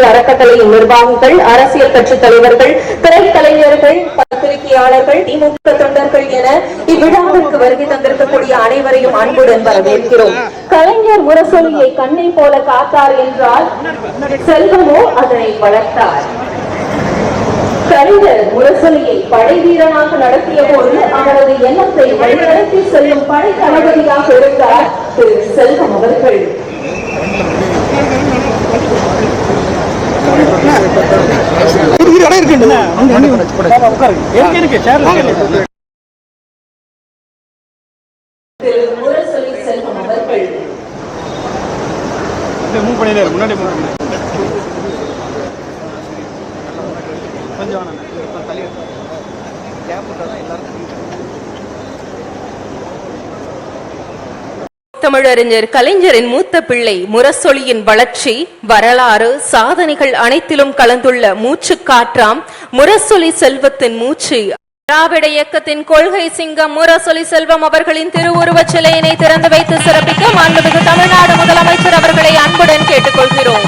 அறக்கட்டளையின் நிர்வாகிகள் அரசியல் கட்சி தலைவர்கள் திரைக்கலைஞர்கள் பத்திரிகையாளர்கள் திமுக தொண்டர்கள் என இவ்விழாவிற்கு வருகை தந்திருக்கக்கூடிய அனைவரையும் அன்புடன் வரவேற்கிறோம். கலைஞர் முரசொலியை கண்ணை போல காத்தார் என்றால் செல்வமோ அதனை வளர்த்தார். கலைஞர் முரசொலியை படை வீரனாக நடத்திய போது அவரது எண்ணத்தை வழிநடத்தி செல்லும் படை தளபதியாக இருந்தார் திரு செல்வம் அவர்கள். இருக்கு இடம் இருக்கு இருக்கு மூவ் பண்ணிட்டே முன்னாடி மூவ் கொஞ்சம் வேணாம் தள்ளி கேப் எல்லாருக்கும் தமிழறிஞர் கலைஞரின் மூத்த பிள்ளை முரசொலியின் வளர்ச்சி வரலாறு சாதனைகள் அனைத்திலும் கலந்துள்ள மூச்சு காற்றாம் முரசொலி செல்வத்தின் மூச்சு. திராவிட இயக்கத்தின் கொள்கை சிங்கம் முரசொலி செல்வம் அவர்களின் திருவுருவச் சிலையினை திறந்து வைத்து சிறப்பிக்க மாண்புமிகு தமிழ்நாடு முதலமைச்சர் அவர்களை அன்புடன் கேட்டுக்கொள்கிறோம்.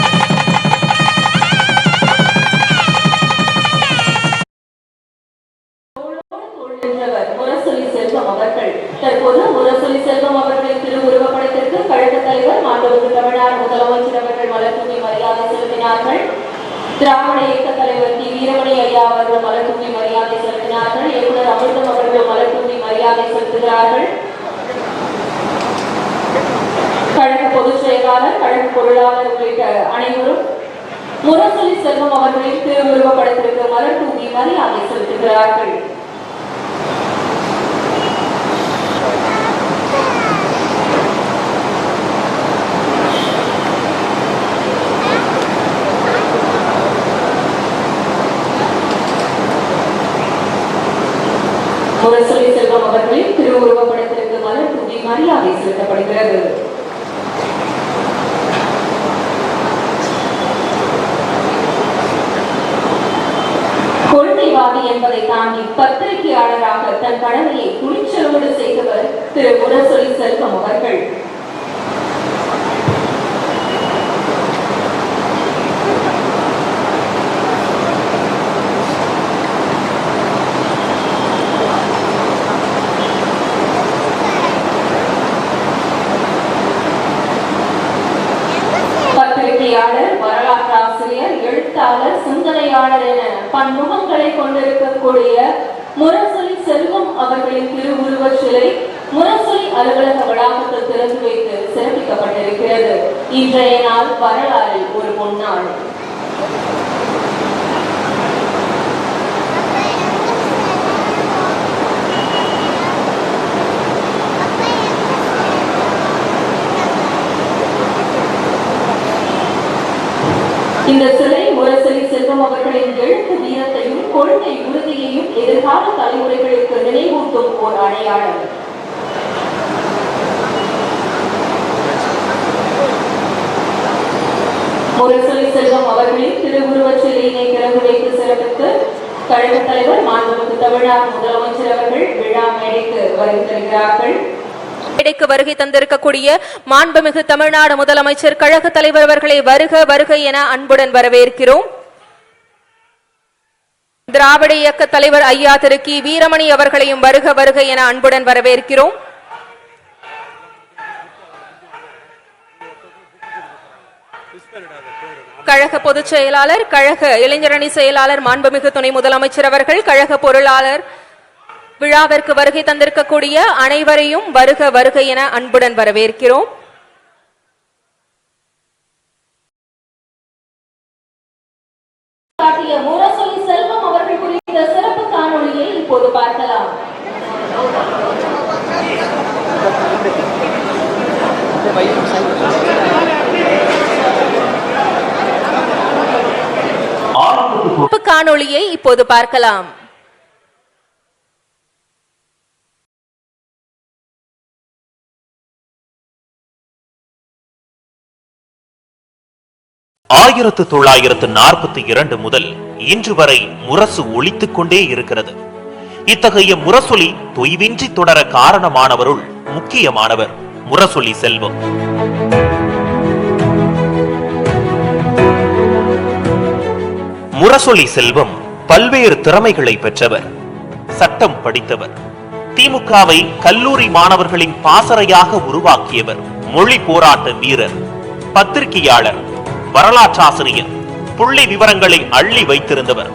முரசொலி செல்வம் அவர்களின் திரு படத்திற்கு கழக தலைவர் மாண்புமிகு தமிழ்நாடு முதலமைச்சர் அவர்கள் மலர்தூவி மரியாதை செலுத்தினார்கள். திராவிட இயக்க தலைவர் டி. வீரமணி ஐயா அவர்கள் மலர்தூவி மரியாதை செலுத்தினார்கள். இயக்குனர் அமிர்தம் அவர்கள் மலர்தூவி மரியாதை செலுத்துகிறார்கள். கழக பொதுச் செயலாளர் கழக பொருளாளர் உள்ளிட்ட அனைவரும் முரசொலி செல்வம் அவர்களின் திரு படத்திற்கு மலர் மரியாதை செலுத்துகிறார்கள். முரசொலி செல்வம் அவர்களின் திருவுருவப்படத்திற்கு மலர் தூவி மரியாதை செலுத்தப்படுகிறது. கொள்கைவாதி என்பதை தாண்டி பத்திரிகையாளராக தன் கடமையை துணிச்சலோடு செய்தவர் திரு முரசொலி செல்வம் அவர்கள் பத்திரிகையாளர் வரலாற்றாசிரியர் எழுத்தாளர் சிந்தனையாளர் என பன்முகங்களை கொண்டிருக்கக்கூடிய முரசொலி செல்வம் அவர்களின் திருவுருவ சிலை முரசொலி அலுவலக வளாகத்தில் திறந்து வைத்து சிறப்பிக்கப்பட்டிருக்கிறது. இன்றைய நாள் வரலாறில் ஒரு பொன்னாள் இந்த சிலை முரசொலி செல்வம் அவர்களின் எழுத்து கொள்கை உறுதியையும் எதிர்கால தலைமுறைகளுக்கு நினைவூட்டும் ஓர் அடையாளம். முரசொலி செல்வம் அவர்களின் திருவுருவச் சிலையினை திறந்து வைத்து சிறப்பித்து கழக தலைவர் மாண்புமிகு தமிழ்நாடு முதலமைச்சர் அவர்கள் விழா மேடைக்கு வருகிறார்கள் மேடைக்கு வருகை தந்திருக்கக்கூடிய மாண்புமிகு தமிழ்நாடு முதலமைச்சர் கழக தலைவர் அவர்களை வருக வருக என அன்புடன் வரவேற்கிறோம். திராவிட இயக்க தலைவர் ஐயா திரு கி. வீரமணி அவர்களையும் வருக வருக என அன்புடன் வரவேற்கிறோம். கழக பொதுச் செயலாளர் கழக இளைஞரணி செயலாளர் மாண்புமிகு துணை முதலமைச்சர் அவர்கள் கழக பொருளாளர் விழாவிற்கு வருகை தந்திருக்கக்கூடிய அனைவரையும் வருக வருக என அன்புடன் வரவேற்கிறோம் காட்டிய முரசொலி செல்வம் அவர்கள் குறித்த சிறப்பு காணொளியை இப்போது பார்க்கலாம் காணொளியை இப்போது பார்க்கலாம். ஆயிரத்து தொள்ளாயிரத்து நாற்பத்தி இரண்டு முதல் இன்று வரை முரசு ஒலித்துக் கொண்டே இருக்கிறது. இத்தகைய முரசொலி தொய்வின்றி தொடர காரணமானவருள் முக்கியமானவர் முரசொலி செல்வம். முரசொலி செல்வம் பல்வேறு திறமைகளை பெற்றவர் சட்டம் படித்தவர். திமுகவை கல்லூரி மாணவர்களின் பாசறையாக உருவாக்கியவர் மொழி போராட்ட வீரர் பத்திரிகையாளர் வரலாற்றாசிரியர் புள்ளி விவரங்களை அள்ளி வைத்திருந்தவர்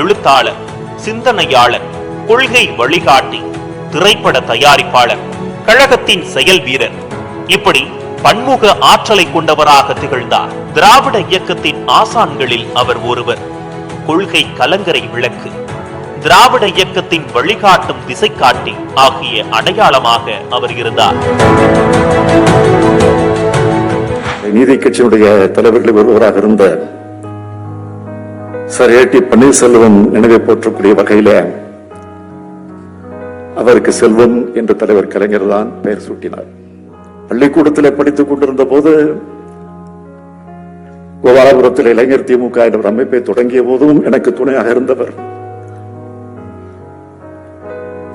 எழுத்தாளர் சிந்தனையாளர் கொள்கை வழிகாட்டி திரைப்பட தயாரிப்பாளர் கழகத்தின் செயல் வீரர். இப்படி பன்முக ஆற்றலை கொண்டவராக திகழ்ந்தார். திராவிட இயக்கத்தின் ஆசான்களில் அவர் ஒருவர். கொள்கை கலங்கரை விளக்கு. திராவிட இயக்கத்தின் வழிகாட்டும் திசைக்காட்டி ஆகிய அடையாளமாக அவர் இருந்தார். நீதி கட்சியினுடைய தலைவர்களில் ஒருவராக இருந்த சர் ஏ டி பன்னீர்செல்வம் நினைவை போற்றக்கூடிய வகையில அவருக்கு செல்வம் என்ற தலைவர் கலைஞர் தான் பெயர் சூட்டினார். பள்ளிக்கூடத்தில் படித்துக் கொண்டிருந்த போது கோபாலபுரத்தில் இளைஞர் திமுக என்ற அமைப்பை தொடங்கிய போதும் எனக்கு துணையாக இருந்தவர்.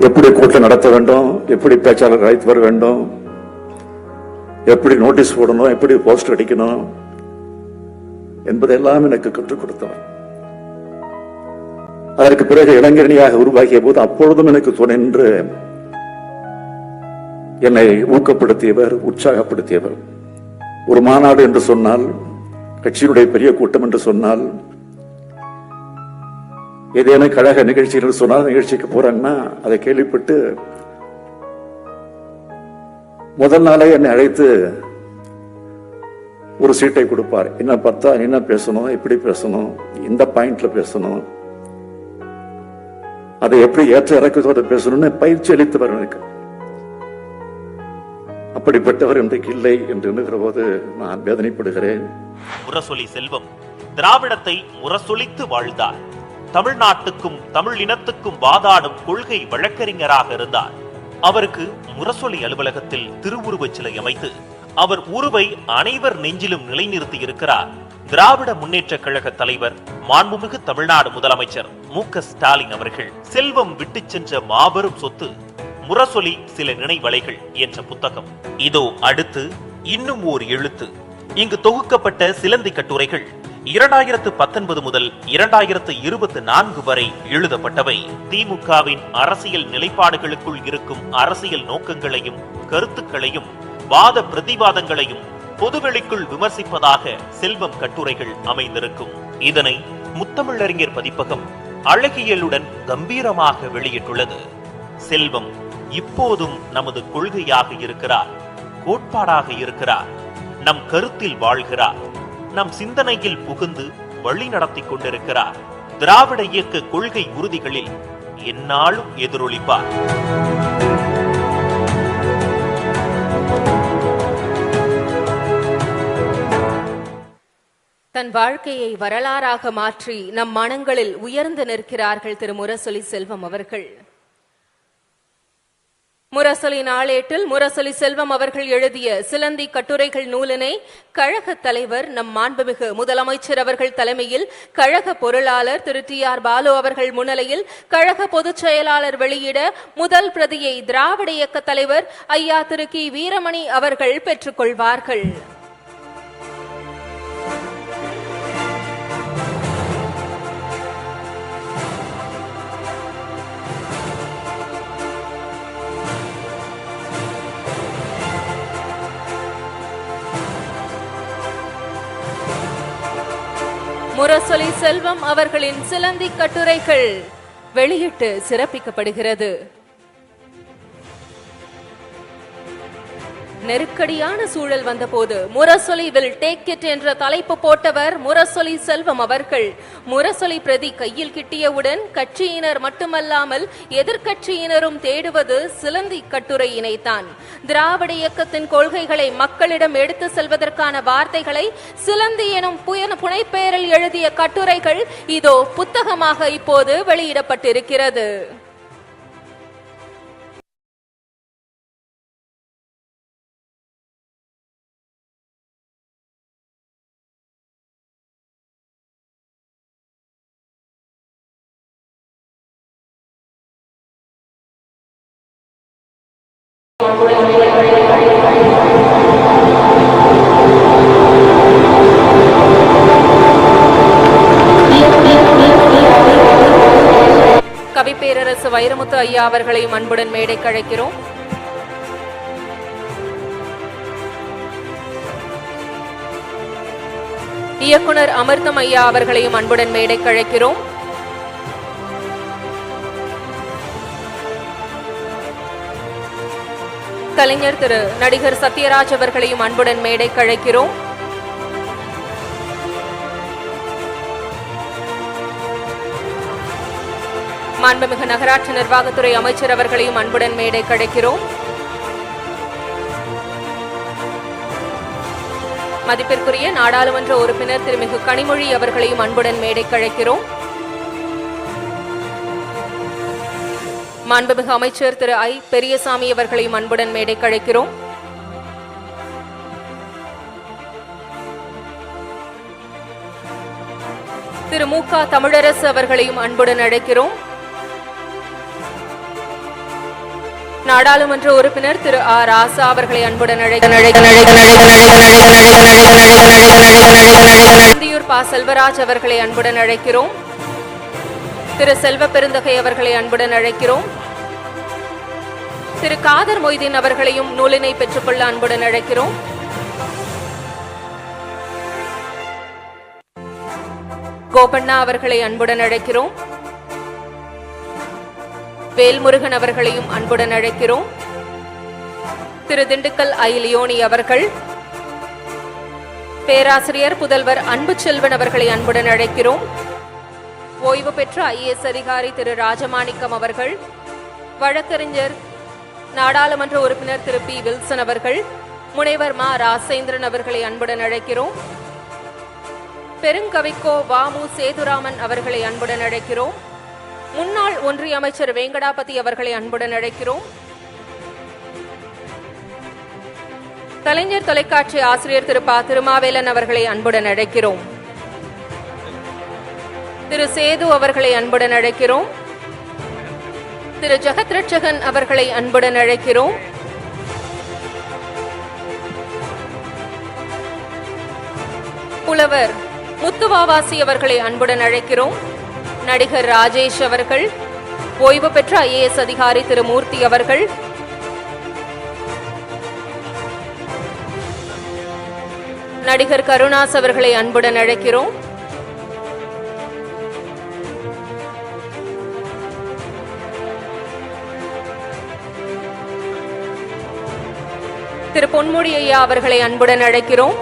எப்படி கூட்டம் நடத்த வேண்டும் எப்படி பேச்சாளர் அழைத்து வர வேண்டும் எப்படி நோட்டீஸ் போடணும் எப்படி போஸ்டர் அடிக்கணும் என்பதெல்லாம் எனக்கு கற்றுக் கொடுத்தவர். அதற்கு பிறகு இளைஞரணியாக உருவாகிய போது அப்பொழுதும் எனக்கு துணை என்று என்னை ஊக்கப்படுத்தியவர் உற்சாகப்படுத்தியவர். ஒரு மாநாடு என்று சொன்னால் கட்சியினுடைய பெரிய கூட்டம் என்று சொன்னால் ஏதேனும் கழக நிகழ்ச்சிகள் சொன்னால் நிகழ்ச்சிக்கு போறாங்கன்னா அதை கேள்விப்பட்டு முதல் நாளே என்னை அழைத்து ஒரு சீட்டை கொடுப்பார். என்ன பார்த்தா என்ன பேசணும் எப்படி பேசணும் இந்த பாயிண்ட்ல பேசணும். அதை எப்படி ஏற்ற இறக்கத்தோடு பேசணும்னு பயிற்சி அளித்தவர் எனக்கு அப்படிப்பட்டவர் இன்றைக்கு இல்லை என்று எண்ணுகிற போது நான் வேதனைப்படுகிறேன். முரசொலி செல்வம் திராவிடத்தை முரசொலித்து வாழ்ந்தார். தமிழ்நாட்டுக்கும் தமிழ் இனத்துக்கும் வாதாடும் கொள்கை வழக்கறிஞராக இருந்தார். அவருக்கு முரசொலி அலுவலகத்தில் திருவுருவச் சிலை அமைத்து அவர் உருவை அனைவர் நெஞ்சிலும் நிலைநிறுத்தி இருக்கிறார். திராவிட முன்னேற்ற கழக தலைவர் மாண்புமிகு தமிழ்நாடு முதலமைச்சர் மு ஸ்டாலின் அவர்கள் செல்வம் விட்டு சென்ற மாபெரும் சொத்து முரசொலி சில நினைவலைகள் என்ற புத்தகம். இதோ அடுத்து இன்னும் ஓர் எழுத்து. இங்கு தொகுக்கப்பட்ட சிலந்தி கட்டுரைகள் இரண்டாயிரத்து பத்தொன்பது முதல் இரண்டாயிரத்து இருபத்தி நான்கு வரை எழுதப்பட்டவை. திமுகவின் அரசியல் நிலைப்பாடுகளுக்குள் இருக்கும் அரசியல் நோக்கங்களையும் கருத்துக்களையும் வாத பிரதிவாதங்களையும் பொதுவெளிக்குள் விமர்சிப்பதாக செல்வம் கட்டுரைகள் அமைந்திருக்கும். இதனை முத்தமிழறிஞர் பதிப்பகம் அழகியலுடன் கம்பீரமாக வெளியிட்டுள்ளது. செல்வம் இப்போதும் நமது கொள்கையாக இருக்கிறார் கோட்பாடாக இருக்கிறார் நம் கருத்தில் வாழ்கிறார் நம் சிந்தனையில் புகுந்து வழி நடத்தி கொண்டிருக்கிறார். திராவிட இயக்க கொள்கை உறுதிகளில் என்னாலும் எதிரொலிப்பார். தன் வாழ்க்கையை வரலாறாக மாற்றி நம் மனங்களில் உயர்ந்து நிற்கிறார்கள் திரு முரசொலி செல்வம் அவர்கள். முரசொலி நாளேட்டில் முரசொலி செல்வம் அவர்கள் எழுதிய சிலந்தி கட்டுரைகள் நூலினை கழக தலைவர் நம் மாண்புமிகு முதலமைச்சர் அவர்கள் தலைமையில் கழக பொருளாளர் திரு டி ஆர் பாலு அவர்கள் முன்னிலையில் கழக பொதுச் செயலாளர் வெளியிட முதல் பிரதியை திராவிட இயக்க தலைவர் ஐயா திரு கி வீரமணி அவர்கள் பெற்றுக்கொள்வார்கள் முரசொலி செல்வம் அவர்களின் சிலந்தி கட்டுரைகள் வெளியிட்டு சிறப்பிக்கப்படுகிறது. நெருக்கடியான சூழல் வந்தபோது முரசொலி வில் டேக் இட் என்ற தலைப்பு போட்டவர் முரசொலி செல்வம் அவர்கள். முரசொலி பிரதி கையில் கிட்டியவுடன் கட்சியினர் மட்டுமல்லாமல் எதிர்க்கட்சியினரும் தேடுவது சிலந்தி கட்டுரையினைத்தான் திராவிட இயக்கத்தின் கொள்கைகளை மக்களிடம் எடுத்து செல்வதற்கான வார்த்தைகளை சிலந்தி எனும் புனைப்பெயரில் எழுதிய கட்டுரைகள் இதோ புத்தகமாக இப்போது வெளியிடப்பட்டிருக்கிறது. வைரமுத்து ஐயா அவர்களையும் அன்புடன் மேடைக்கு அழைக்கிறோம். இயக்குனர் அமிர்தம் ஐயா அவர்களையும் அன்புடன் மேடைக்கு அழைக்கிறோம். கலைஞர் திரு நடிகர் சத்யராஜ் அவர்களையும் அன்புடன் மேடைக்கு அழைக்கிறோம். மாண்புமிகு நகராட்சி நிர்வாகத்துறை அமைச்சர் அவர்களையும் அன்புடன் மேடை கிடைக்கிறோம். மதிப்பிற்குரிய நாடாளுமன்ற உறுப்பினர் திருமிகு கனிமொழி அவர்களையும் அன்புடன் மேடை கழைக்கிறோம் மாண்புமிகு அமைச்சர் திரு ஐ. பெரியசாமி அவர்களையும் அன்புடன் மேடை கழைக்கிறோம் திரு மு. க. தமிழரசு அவர்களையும் அன்புடன் அழைக்கிறோம் நாடாளுமன்ற உறுப்பினர் திரு ஆ ராசா அவர்களை அன்புடன் பா செல்வராஜ் அவர்களை அன்புடன் அழைக்கிறோம். திரு செல்வ பெருந்தகை அவர்களை அன்புடன் அழைக்கிறோம். திரு காதர் மொய்தீன் அவர்களையும் நூலினை பெற்றுக்கொள்ள அன்புடன் அழைக்கிறோம். கோபண்ணா அவர்களை அன்புடன் அழைக்கிறோம். வேல்முருகன் அவர்களையும் அன்புடன் அழைக்கிறோம். திரு திண்டுக்கல் ஐ லியோனி அவர்கள் பேராசிரியர் புதல்வர் அன்பு செல்வன் அவர்களை அன்புடன் அழைக்கிறோம். ஓய்வு பெற்ற ஐஏஎஸ் அதிகாரி திரு ராஜமாணிக்கம் அவர்கள் வழக்கறிஞர் நாடாளுமன்ற உறுப்பினர் திரு பி வில்சன் அவர்கள் முனைவர் மா ராசேந்திரன் அவர்களை அன்புடன் அழைக்கிறோம். பெருங்கவிக்கோ வாமு சேதுராமன் அவர்களை அன்புடன் அழைக்கிறோம். முன்னாள் ஒன்றிய அமைச்சர் வேங்கடாபதி அவர்களை அன்புடன் அழைக்கிறோம். கலைஞர் தொலைக்காட்சி ஆசிரியர் திரு ப. திருமாவேலன் அவர்களை அன்புடன் அழைக்கிறோம். திரு சேது அவர்களை அன்புடன் அழைக்கிறோம். திரு ஜெகத் ரட்சகன் அவர்களை அன்புடன் அழைக்கிறோம். புலவர் முத்துவாவாசி அவர்களை அன்புடன் அழைக்கிறோம். நடிகர் ராஜேஷ் அவர்கள் ஓய்வு பெற்ற ஐஏஎஸ் அதிகாரி திரு மூர்த்தி அவர்கள். நடிகர் கருணாஸ் அவர்களை அன்புடன் அழைக்கிறோம். திரு பொன்முடி ஐயா அவர்களை அன்புடன் அழைக்கிறோம்.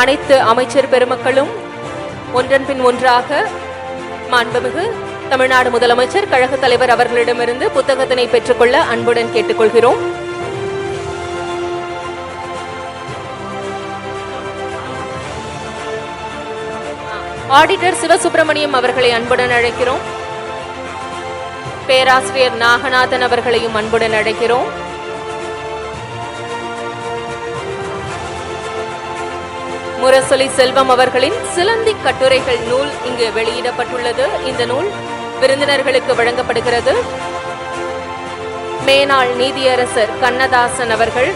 அனைத்து அமைச்சர் பெருமக்களும் ஒன்றன் பின் ஒன்றாக மாண்புமிகு தமிழ்நாடு முதலமைச்சர் கழக தலைவர் அவர்களிடமிருந்து புத்தகத்தினை பெற்றுக்கொள்ள அன்புடன் கேட்டுக்கொள்கிறோம். ஆடிட்டர் சிவசுப்பிரமணியம் அவர்களை அன்புடன் அழைக்கிறோம். பேராசிரியர் நாகநாதன் அவர்களையும் அன்புடன் அழைக்கிறோம். முரசொலி செல்வம் அவர்களின் சிலந்தி கட்டுரைகள் நூல் இங்கு வெளியிடப்பட்டுள்ளது. இந்த நூல் விருந்தினர்களுக்கு வழங்கப்படுகிறது. மேனாள் நீதியரசர் கண்ணதாசன் அவர்கள்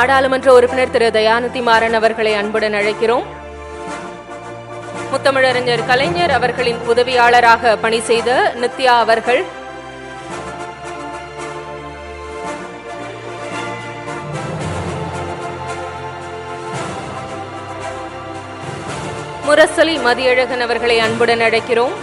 நாடாளுமன்ற உறுப்பினர் திரு தயாநிதி மாறன் அவர்களை அன்புடன் அழைக்கிறோம். முத்தமிழறிஞர் கலைஞர் அவர்களின் உதவியாளராக பணி செய்த நித்யா அவர்கள். முரசொலி மதியழகன் அவர்களை அன்புடன் அழைக்கிறோம்.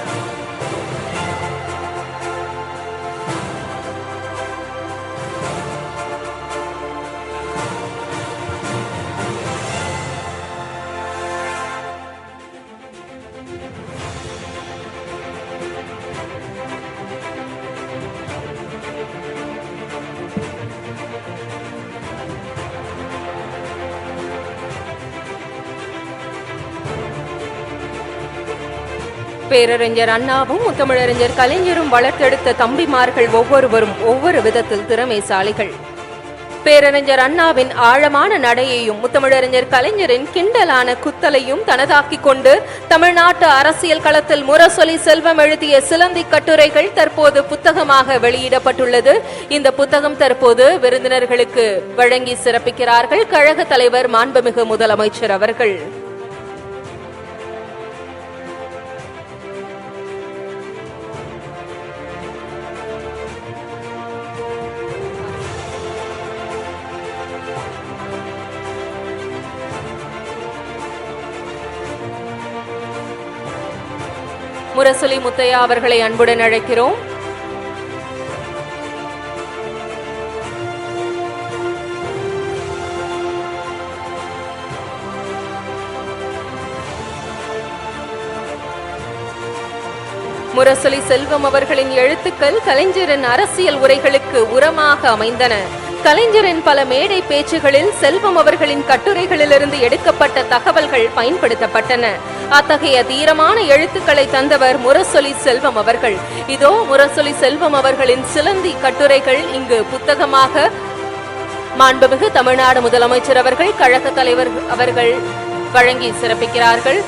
பேரறிஞர் அண்ணாவும் முத்தமிழறிஞர் கலைஞரும் வளர்த்தெடுத்த தம்பிமார்கள் ஒவ்வொருவரும் ஒவ்வொரு விதத்தில் திறமைசாலிகள். பேரறிஞர் அண்ணாவின் ஆழமான நடையையும் முத்தமிழறிஞர் கலைஞரின் கிண்டலான குத்தலையும் தனதாக்கிக் கொண்டு தமிழ்நாட்டு அரசியல் களத்தில் முரசொலி செல்வம் எழுதிய சிலந்தி கட்டுரைகள் தற்போது புத்தகமாக வெளியிடப்பட்டுள்ளது. இந்த புத்தகம் தற்போது விருந்தினர்களுக்கு வழங்கி சிறப்பிக்கிறார்கள். கழக தலைவர் மாண்புமிகு முதலமைச்சர் அவர்கள். முரசொலி முத்தையா அவர்களை அன்புடன் அழைக்கிறோம். முரசொலி செல்வம் அவர்களின் எழுத்துக்கள் கலைஞரின் அரசியல் உரைகளுக்கு உரமாக அமைந்தன. கலைஞரின் பல மேடை பேச்சுகளில் செல்வம் அவர்களின் கட்டுரைகளிலிருந்து எடுக்கப்பட்ட தகவல்கள் பயன்படுத்தப்பட்டன. அத்தகைய தீரமான எழுத்துக்களை தந்தவர் முரசொலி செல்வம் அவர்கள். இதோ முரசொலி செல்வம் அவர்களின் சிலந்தி கட்டுரைகள் இங்கு புத்தகமாக மாண்புமிகு தமிழ்நாடு முதலமைச்சர் அவர்கள் கழக தலைவர் அவர்கள் வழங்கி சிறப்பிக்கிறார்கள்.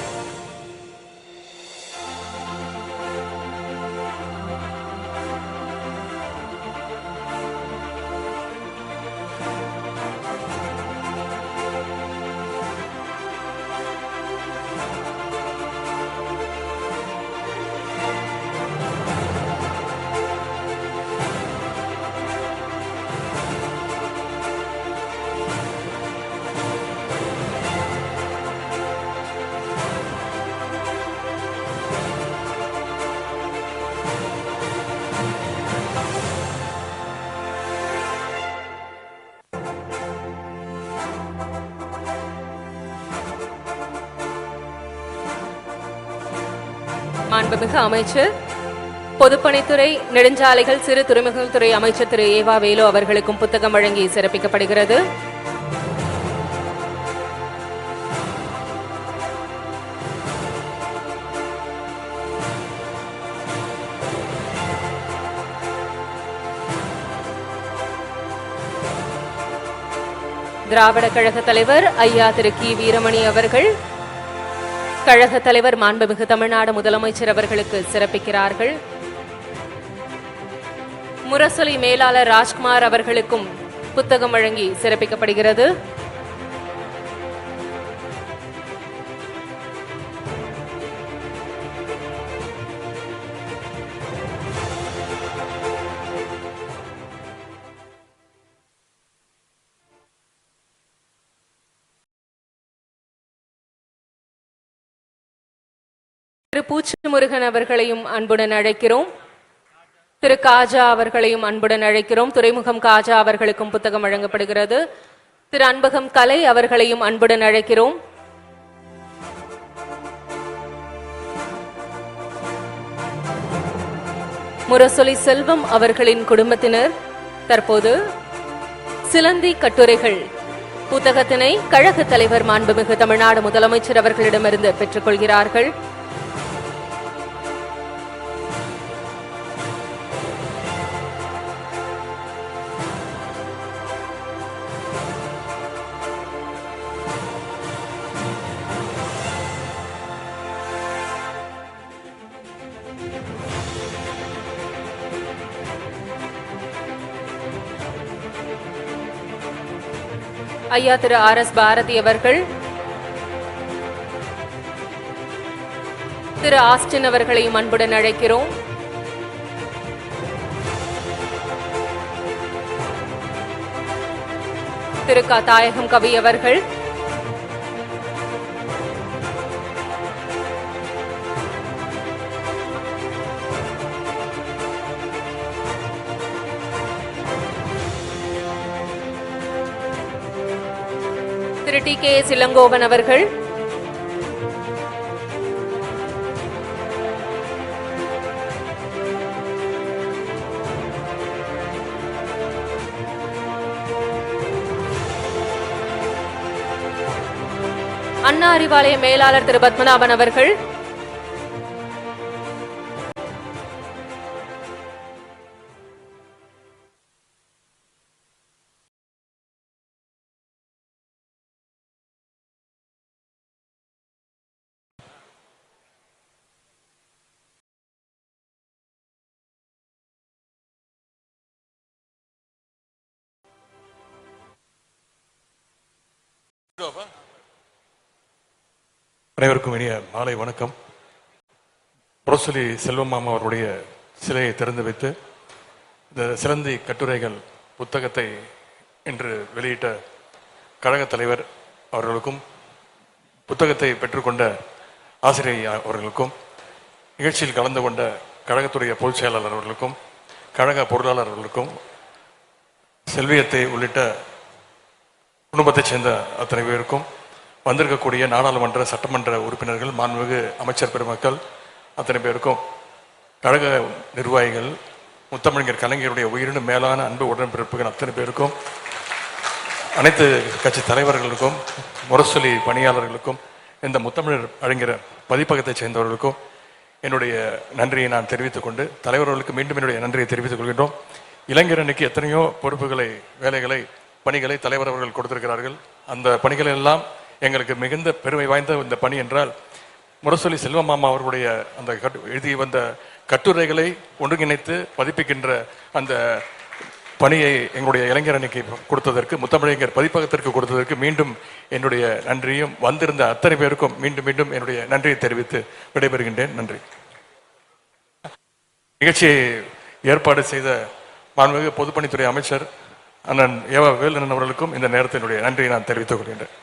மாண்புமிகு அமைச்சர் பொதுப்பணித்துறை நெடுஞ்சாலைகள் சிறு துறைமுகங்கள் துறை அமைச்சர் திரு ஏவா வேலு அவர்களுக்கும் புத்தகம் வழங்கி சிறப்பிக்கப்படுகிறது. திராவிட கழக தலைவர் ஐயா திரு கி வீரமணி அவர்கள் கழக தலைவர் மாண்புமிகு தமிழ்நாடு முதலமைச்சர் அவர்களுக்கு சிறப்பிக்கிறார்கள். முரசொலி மேலாளர் ராஜ்குமார் அவர்களுக்கும் புத்தகம் வழங்கி சிறப்பிக்கப்படுகிறது. முருகன் அவர்களையும் அன்புடன் அழைக்கிறோம். திரு காஜா அவர்களையும் அன்புடன் அழைக்கிறோம். துறைமுகம் காஜா அவர்களுக்கும் புத்தகம் வழங்கப்படுகிறது. திரு அன்பகம் கலை அவர்களையும் அன்புடன் அழைக்கிறோம். முரசொலி செல்வம் அவர்களின் குடும்பத்தினர் தற்போது சிலந்தி கட்டுரைகள். புத்தகத்தினை கழக தலைவர் மாண்புமிகு தமிழ்நாடு முதலமைச்சர் அவர்களிடமிருந்து பெற்றுக்கொள்கிறார்கள். ஐயா திரு ஆர் எஸ் பாரதி அவர்கள் திரு ஆஸ்டின் அவர்களையும் அன்புடன் அழைக்கிறோம். திரு க தாயகம் கவி அவர்கள் Thiru T K. S Elangovan அவர்கள். அண்ணா அறிவாலய மேலாளர் திரு பத்மநாபன் அவர்கள். அனைவருக்கும் இனிய மாலை வணக்கம். புரசொலி செல்வமாமா அவருடைய சிலையை திறந்து வைத்து இந்த சிலந்தி கட்டுரைகள் புத்தகத்தை இன்று வெளியிட்ட கழகத் தலைவர் அவர்களுக்கும் புத்தகத்தை பெற்றுக்கொண்ட ஆசிரியர் அவர்களுக்கும் நிகழ்ச்சியில் கலந்து கொண்ட கழகத்துடைய பொதுச் செயலாளர் அவர்களுக்கும் கழக பொருளாளர் அவர்களுக்கும் செல்வியத்தை உள்ளிட்ட குடும்பத்தைச் சேர்ந்த அத்தனை பேருக்கும் வந்திருக்கக்கூடிய நாடாளுமன்ற சட்டமன்ற உறுப்பினர்கள் மாண்புமிகு அமைச்சர் பெருமக்கள் அத்தனை பேருக்கும் கழக நிர்வாகிகள் முத்தமிழர் கலைஞருடைய உயிரினும் மேலான அன்பு உடன்பிறப்புகள் அத்தனை பேருக்கும் அனைத்து கட்சி தலைவர்களுக்கும் முரசொலி பணியாளர்களுக்கும் இந்த முத்தமிழர் அறிஞர் பதிப்பகத்தைச் சேர்ந்தவர்களுக்கும் என்னுடைய நன்றியை நான் தெரிவித்துக் கொண்டு தலைவர்களுக்கு மீண்டும் என்னுடைய நன்றியை தெரிவித்துக் கொள்கின்றோம். இளைஞர் அன்னைக்கு எத்தனையோ பொறுப்புகளை வேலைகளை பணிகளை தலைவர் அவர்கள் கொடுத்திருக்கிறார்கள். அந்த பணிகள் எல்லாம் எங்களுக்கு மிகுந்த பெருமை வாய்ந்த இந்த பணி என்றால் முரசொலி செல்வமாமா அவர்களுடைய அந்த கட்டு எழுதி வந்த கட்டுரைகளை ஒன்றுங்கிணைத்து பதிப்பிக்கின்ற அந்த பணியை எங்களுடைய இளைஞர் அன்னைக்கு கொடுத்ததற்கு முத்தமிழறிஞர் பதிப்பகத்திற்கு கொடுத்ததற்கு மீண்டும் என்னுடைய நன்றியும் வந்திருந்த அத்தனை பேருக்கும் மீண்டும் மீண்டும் என்னுடைய நன்றியை தெரிவித்து விடைபெறுகின்றேன். நன்றி. நிகழ்ச்சியை ஏற்பாடு செய்த மாண்புமிகு பொதுப்பணித்துறை அமைச்சர் அண்ணன் ஏவா வேலு அவர்களுக்கும் இந்த நேரத்தினுடைய நன்றியை நான் தெரிவித்துக் கொள்கின்றேன்.